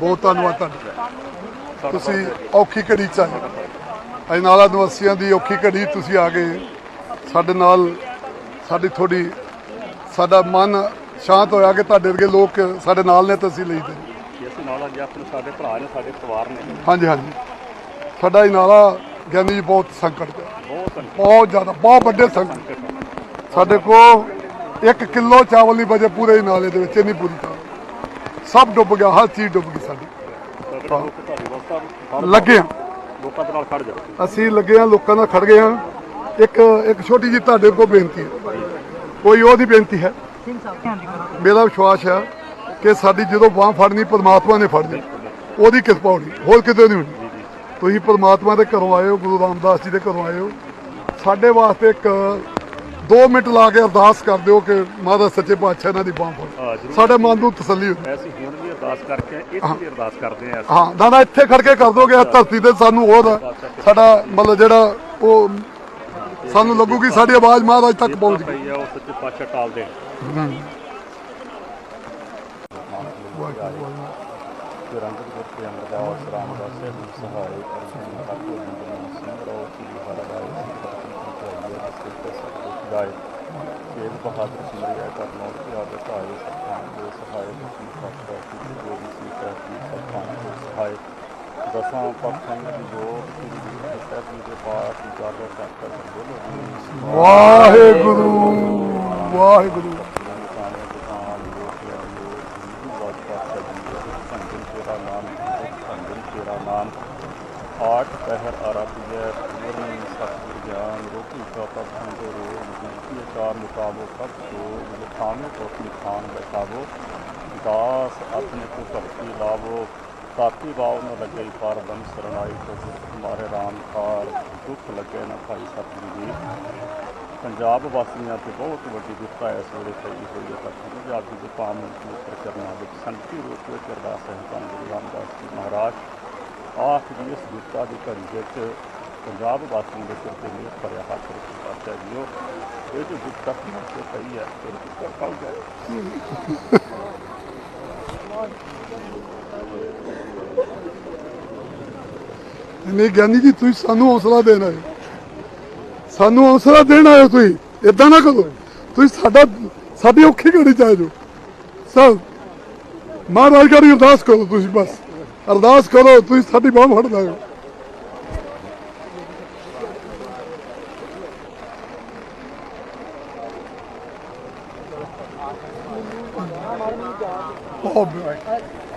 ਬਹੁਤ ਧੰਨਵਾਦ ਤੁਹਾਡਾ। ਤੁਸੀਂ ਔਖੀ ਘੜੀ ਚ ਆਏ। ਅਜਨਾਲਾ ਨਿਵਾਸੀਆਂ ਦੀ ਔਖੀ ਘੜੀ ਤੁਸੀਂ ਆ ਗਏ। ਸਾਡੇ ਨਾਲ ਸਾਡੀ ਥੋੜੀ ਸਾਡਾ ਮਨ ਸ਼ਾਂਤ ਹੋਇਆ ਕਿ ਤੁਹਾਡੇ ਵਰਗੇ ਲੋਕ ਸਾਡੇ ਨਾਲ ਨੇ ਤਾਂ ਅਸੀਂ ਲਈ ਦੇ ਕਿ ਅਸੀਂ ਨਾਲ ਅੱਜ ਆਪਣੇ ਸਾਡੇ ਭਰਾ ਨੇ ਸਾਡੇ ਪਰਿਵਾਰ ਨੇ। ਹਾਂਜੀ ਹਾਂਜੀ। ਸਾਡਾ ਅਜਨਾਲਾ ਗਿਆਨੀ ਜੀ ਬਹੁਤ ਸੰਕਟ ਚ। ਬਹੁਤ ਜ਼ਿਆਦਾ ਬਹੁਤ ਵੱਡੇ ਸੰਕਟ। ਸਾਡੇ ਕੋਲ 1 ਕਿਲੋ ਚਾਵਲ ਨਹੀਂ ਬਚੇ ਪੂਰੇ ਨਾਲੇ ਦੇ ਵਿੱਚ ਇੰਨੀ ਪੂਰੀ ਤਾਂ ਸਭ ਡੁੱਬ ਗਿਆ, ਹਰ ਚੀਜ਼ ਡੁੱਬ ਗਈ ਸਾਡੀ। ਲੱਗੇ ਹਾਂ ਲੋਕਾਂ ਦੇ ਨਾਲ ਖੜ ਜਾਓ ਅਸੀਂ ਲੱਗੇ ਹਾਂ ਲੋਕਾਂ ਨਾਲ ਖੜ ਗਏ ਹਾਂ ਇੱਕ ਇੱਕ ਛੋਟੀ ਜਿਹੀ ਤੁਹਾਡੇ ਕੋਲ ਬੇਨਤੀ ਹੈ। ਕੋਈ ਉਹਦੀ ਬੇਨਤੀ ਹੈ? ਮੇਰਾ ਵਿਸ਼ਵਾਸ ਹੈ ਕਿ ਸਾਡੀ ਜਦੋਂ ਬਾਹ ਫੜਨੀ, ਪਰਮਾਤਮਾ ਨੇ ਫੜਨੀ ਉਹਦੀ ਕਿਰਪਾ ਹੋਣੀ, ਹੋਰ ਕਿਤੇ ਨਹੀਂ ਹੋਣੀ। ਤੁਸੀਂ ਪਰਮਾਤਮਾ ਦੇ ਘਰੋਂ ਆਏ ਹੋ, ਗੁਰੂ ਰਾਮਦਾਸ ਜੀ ਦੇ ਘਰੋਂ ਆਏ ਹੋ। ਸਾਡੇ ਵਾਸਤੇ ਇੱਕ 2 ਮਿੰਟ ਲਾ ਕੇ ਅਰਦਾਸ ਕਰ ਦਿਓ ਕਿ ਮਹਾਰਾਜ ਸੱਚੇ ਪਾਤਸ਼ਾਹ ਇਹਨਾਂ ਦੀ ਬਾਹ ਫੜ। ਸਾਡੇ ਮਨ ਨੂੰ ਤਸੱਲੀ ਹੋਵੇ। ਅਸੀਂ ਹੁਣ ਵੀ ਅਰਦਾਸ ਕਰਕੇ ਇੱਥੇ ਵੀ ਅਰਦਾਸ ਕਰਦੇ ਹਾਂ ਹਾਂ ਦਾਦਾ ਇੱਥੇ ਖੜ ਕੇ ਕਰ ਦੋਗੇ ਇਸ ਧਰਤੀ ਤੇ ਸਾਨੂੰ ਹੋਰ ਸਾਡਾ ਮਤਲਬ ਜਿਹੜਾ ਉਹ ਸਾਨੂੰ ਲੱਗੂਗੀ ਸਾਡੀ ਆਵਾਜ਼ ਮਹਾਰਾਜ ਤੱਕ ਪਹੁੰਚ ਗਈ। ਪਈ ਆ ਉਹ ਸੱਚੇ ਪਾਤਸ਼ਾਹ ਟਾਲ ਦੇਣ। ਕਿ ਰੰਗਤ ਗੁਰ ਕੇ ਅਮਰਦਾਸ ਰਾਮਦਾਸ ਸਾਹਿਬ ਨੂੰ ਸਹਾਇ ਅਰਜਨ ਹਰ ਕੋ ਜਿੰਦਨ ਸਿੰਘ ਰੋ ਕੀ ਹਰ ਰਾਏ ਸਿਰ ਤੇ ਸਭ ਕੁਝ ਗਾਏ ਤੇਜ ਬਹਾਦਰ ਸਿਮਰਿਆ ਕਰ ਨੋਟ ਕੀ ਆਦਤ ਆਏ ਸਤਾਂ ਦੇ ਸਹਾਇ ਕੀ ਸਤਿ ਕੀ ਜੋ ਵੀ ਸੀ ਕਰਤੀ ਸਤਾਂ ਦੇ ਸਹਾਇ ਦਸਾਂ ਪੱਖਾਂ ਦੀ ਜੋਤ ਕੀ ਸਾਹਿਬ ਜੀ ਦੇ ਪਾਸ ਜਾਗੋ ਤੱਕ ਬੋਲੋ ਵਾਹਿਗੁਰੂ ਵਾਹਿਗੁਰੂ ਸਾਨੇ ਦੁਕਾਨ ਲੋਕਿਆ ਲੋਕ ਬਾਤ ਪਾਤਸ਼ਾਹ ਜੀ ਦੇ ਸੰਗਨ ਤੇਰਾ ਨਾਮ ਸੰਗਨ ਤੇਰਾ ਨਾਮ ਆਠ ਪਹਿਰ ਆਰਾਧਿਆ ਪੂਰਨ ਸਤਿਗੁਰ ਗਿਆਨ ਰੋਟੀ ਕਾ ਪਖੰਡ ਦੇ ਰੋਗ ਜਿਨਕੀ ਚਾਰ ਮੁਕਾਬੋ ਸਭ ਸੋ ਲਿਖਾਮੇ ਕੋ ਆਪਣੀ ਖਾਨ ਬੈਠਾਵੋ ਦਾਸ ਆਪਣੇ ਕੋ ਭਗਤੀ ਲਾਵੋ ਤਾਤੀ ਬਾਉ ਨ ਲੱਗੇ ਪਾਰ ਬਨ ਸਰਣਾਈ ਕੋ ਗੁਰ ਮਾਰੇ ਰਾਮ ਕਾਰ ਦੁੱਖ ਲੱਗੇ ਨਾ ਭਾਈ ਸਤਿਗੁਰੂ ਜੀ ਪੰਜਾਬ ਵਾਸੀਆਂ ਤੇ ਬਹੁਤ ਵੱਡੀ ਵਿਪਤਾ ਇਸ ਵੇਲੇ ਪਈ ਹੋਈ ਹੈ ਤਾਂ ਪੰਜਾਬ ਜੀ ਦੇ ਪਾਵਨ ਪਵਿੱਤਰ ਚਰਨਾਂ ਵਿੱਚ ਸੰਤੀ ਰੂਪ ਵਿੱਚ ਅਰਦਾਸ ਹੈ ਤਾਂ ਗੁਰੂ ਰਾਮਦਾਸ ਜੀ ਮਹਾਰਾਜ ਆਖ ਇਸ ਵਿਪਤਾ ਦੀ ਘੜੀ ਵਿੱਚ ਪੰਜਾਬ ਵਾਸੀਆਂ ਦੇ ਸਿਰ ਤੇ ਮੇਰ ਭਰਿਆ ਹੱਥ ਰੱਖ ਪਾਤਸ਼ਾਹ ਜੀਓ, ਇਹ ਜੋ ਵਿਪਤਾ ਤੇ ਪਈ ਹੈ, ਇਹ ਵਿਪਤਾ ਕੱਲ ਨਹੀਂ ਗਿਆਨੀ ਜੀ, ਤੁਸੀਂ ਸਾਨੂੰ ਹੌਸਲਾ ਦੇਣ ਆਏ। ਸਾਨੂੰ ਹੌਸਲਾ ਦੇਣ ਆਏ ਹੋ ਤੁਸੀਂ ਇਦਾਂ ਨਾ ਕਰੋ। ਤੁਸੀਂ ਸਾਡਾ, ਸਾਡੀ ਔਖੀ ਘੜੀ ਚ ਆਏ ਜੋ ਸਭ, ਮਹਾਰਾਜ ਕਰੀ ਅਰਦਾਸ ਕਰੋ ਤੁਸੀਂ ਬਸ। ਅਰਦਾਸ ਕਰੋ ਤੁਸੀਂ ਸਾਡੀ ਬਾਹ ਫੜ ਦਾਂਗੇ ਬਹੁਤ ਬਿਆਹ